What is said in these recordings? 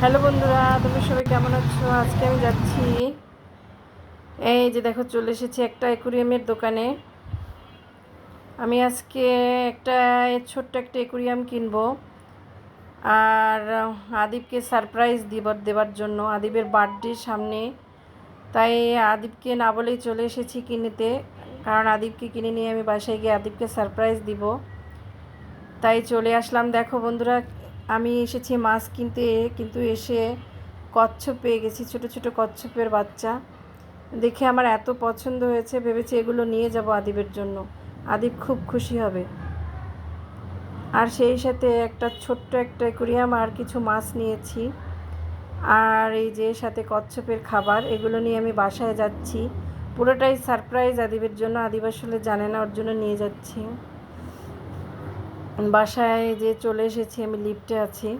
Hello বন্ধুরা তুমি সবাই কেমন আছো? আজকে আমি যাচ্ছি। এই যে দেখো, চলে এসেছি একটা অ্যাকুরিয়ামের দোকানে। আমি আজকে একটা ছোট্ট একটা অ্যাকুরিয়াম কিনবো। আর আদিবকে সারপ্রাইজ দিবার দেবার জন্য। আদিবের বার্থডে সামনে। তাই আদিবকে না বলেই চলে এসেছি কিনেতে। কারণ আদিবকে কিনে নিয়ে আমি বাসায় গিয়ে আদিবকে সারপ্রাইজ দিব। তাই চলে আসলাম। দেখো বন্ধুরা আমি এসেছি মাছ কিনতে, কিন্তু এসে কচ্ছপ পেয়ে গেছি, ছোট ছোট কচ্ছপের বাচ্চা। দেখে আমার এত পছন্দ হয়েছে, ভেবেছি এগুলো নিয়ে যাব আদিবের জন্য। আদিব খুব খুশি হবে। আর সেই সাথে একটা ছোট্ট একটা অ্যাকুরিয়াম আর কিছু মাছ নিয়েছি। আর এই যে সাথে কচ্ছপের খাবার, এগুলো নিয়ে আমি বাসায় যাচ্ছি। পুরোটাই সারপ্রাইজ আদিবের জন্য। আদিব আসলে জানে না, ওর জন্য নিয়ে যাচ্ছি। বাসায় যে চলে এসেছি আমি লিফটে আছি।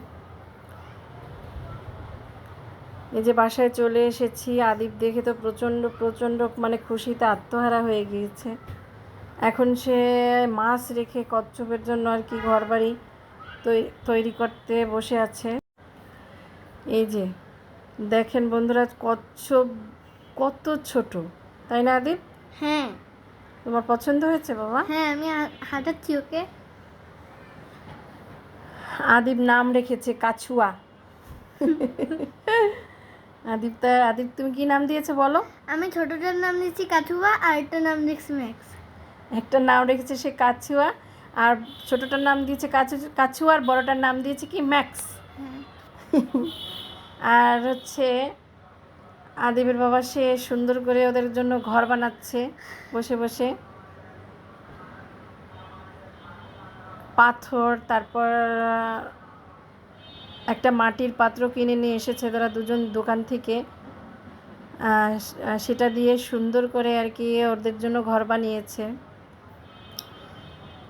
এই যে বাসায় চলে এসেছি আদিব দেখে তো প্রচণ্ড প্রচণ্ড মানে খুশিতে আত্মহারা হয়ে গিয়েছে। এখন সে মাছ রেখে কচ্ছপের জন্য আর কি ঘর বাড়ি তৈরি করতে বসে আছে। এই যে দেখেন বন্ধুরা কচ্ছপ কত ছোট তাই না আদিব? হ্যাঁ। তোমার পছন্দ হয়েছে বাবা? হ্যাঁ আমি হাঁটাচ্ছি ওকে। আদিব নাম রেখেছে কাছুয়া। আদিব তা আদিব তুমি কি নাম দিয়েছ বলো? আমি ছোটটার নাম দিচ্ছি কাছুয়া আর একটা নাম দিচ্ছি ম্যাক্স একটা নাম রেখেছে সে কাছুয়া আর ছোটটার নাম দিয়েছে কাছু কাছুয়া আর বড়টার নাম দিয়েছে কি ম্যাক্স। হ্যাঁ। আর হচ্ছে আদিবের বাবা সে সুন্দর করে ওদের জন্য ঘর বানাচ্ছে বসে বসে। পাথর, তারপর একটা মাটির পাত্র কিনে নিয়ে এসেছে তারা দুজন দোকান থেকে। সেটা দিয়ে সুন্দর করে আর কি ওদের জন্য ঘর বানিয়েছে।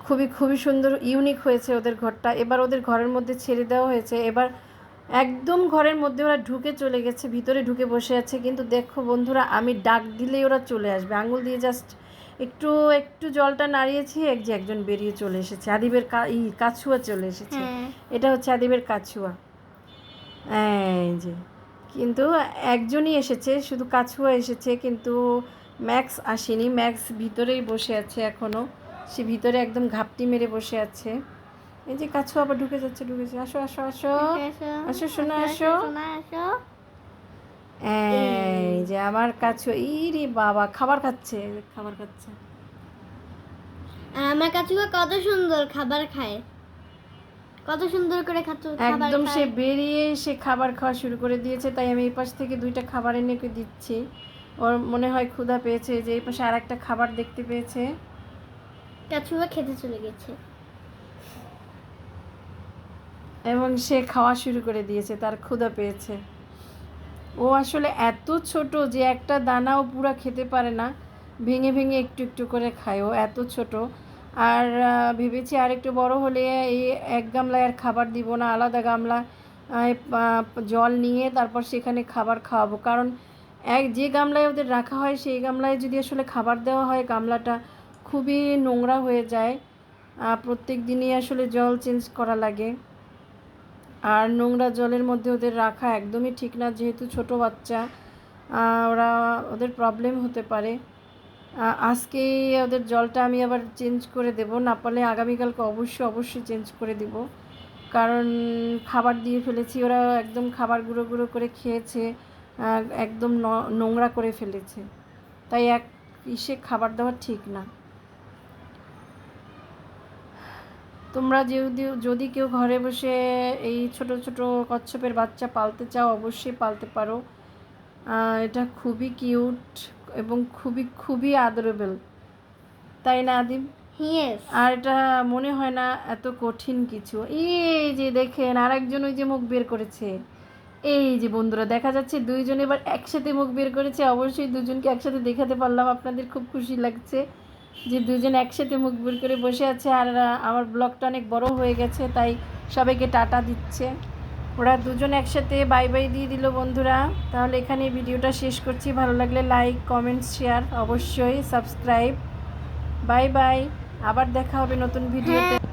খুবই খুবই সুন্দর ইউনিক হয়েছে ওদের ঘরটা। এবার ওদের ঘরের মধ্যে ছেড়ে দেওয়া হয়েছে। এবার একদম ঘরের মধ্যে ওরা ঢুকে চলে গেছে, ভিতরে ঢুকে বসে আছে। কিন্তু দেখো বন্ধুরা, আমি ডাক দিলেই ওরা চলে আসবে। আঙুল দিয়ে জাস্ট একটু একটু জলটা নাড়িয়েছি এক যে একজন বেরিয়ে চলে এসেছে। আদিবের কা ই কাছুয়া চলে এসেছে। এটা হচ্ছে আদিবের কাছুয়া। এই যে। কিন্তু একজনই এসেছে শুধু কাছুয়া এসেছে কিন্তু ম্যাক্স আসেনি। ম্যাক্স ভিতরেই বসে আছে এখনও সে ভিতরে একদম ঘাপটি মেরে বসে আছে। এই যে কাছুয়া আবার ঢুকে যাচ্ছে ঢুকে যাচ্ছে। আসো আসো আসো আসো, সোনা, আসো। যে আমার কাছুয়া ইরে বাবা খাবার খাচ্ছে খাবার খাচ্ছে। আর আমার কাঠুয়া কত সুন্দর খাবার খায়। কত সুন্দর করে খাচ্ছ একদম সে বেরিয়ে সে খাবার খাওয়া শুরু করে দিয়েছে তাই আমি এই পাশ থেকে দুইটা খাবার এনে দিচ্ছি। ওর মনে হয় ক্ষুধা পেয়েছে যে এই পাশে আর একটা খাবার দেখতে পেয়েছে। কাঠুয়া খেতে চলে গেছে। এবং সে খাওয়া শুরু করে দিয়েছে তার ক্ষুধা পেয়েছে। ও আসলে এত ছোট যে একটা দানাও পুরা খেতে পারে না। ভেঙে ভেঙে একটু একটু করে খায় ও, এত ছোট। আর ভেবেছি আর একটু বড় হলে এই এক গামলায় আর খাবার দিব না, আলাদা গামলা জল নিয়ে তারপর সেখানে খাবার খাওয়াবো। কারণ এক, যে গামলায় ওদের রাখা হয় সেই গামলায় যদি আসলে খাবার দেওয়া হয়, গামলাটা খুবই নোংরা হয়ে যায়। প্রত্যেক দিনই আসলে জল চেঞ্জ করা লাগে। আর নোংরা জলের মধ্যে ওদের রাখা একদমই ঠিক না, যেহেতু ছোট বাচ্চা ওরা ওদের প্রবলেম হতে পারে। আজকে ওদের জলটা আমি আবার চেঞ্জ করে দেব, না পারলে আগামীকালকে অবশ্যই অবশ্যই চেঞ্জ করে দিব। কারণ খাবার দিয়ে ফেলেছি, ওরা একদম খাবার গুঁড়ো গুঁড়ো করে খেয়েছে একদম নোংরা করে ফেলেছে। তাই এক ইসে খাবার দেওয়া ঠিক না। তোমরা যদি যদি কেউ ঘরে বসে এই ছোট ছোট কচ্ছপের বাচ্চা পালতে চাও অবশ্যই পালতে পারো। এটা খুবই কিউট এবং খুবই খুবই আদরেবল। তাই না আদিম? আর এটা মনে হয় না এত কঠিন কিছু। এই যে দেখেন আরেকজন ওই যে মুখ বের করেছে। এই যে বন্ধুরা দেখা যাচ্ছে দুইজন এবার একসাথে মুখ বের করেছে। অবশ্যই দুজনকে একসাথে দেখাতে পারলাম। আপনাদের খুব খুশি লাগছে। যে দুজন একসাথে মুখ বের করে বসে আছে আর আমার ব্লগটা অনেক বড় হয়ে গেছে, তাই সবাইকে টাটা দিচ্ছে। ওরা দুজন একসাথে বাই বাই দিয়ে দিল বন্ধুরা। তাহলে এখানে ভিডিওটা শেষ করছি। ভালো লাগলে লাইক কমেন্টস শেয়ার অবশ্যই সাবস্ক্রাইব বাই বাই আবার দেখা হবে নতুন ভিডিওতে।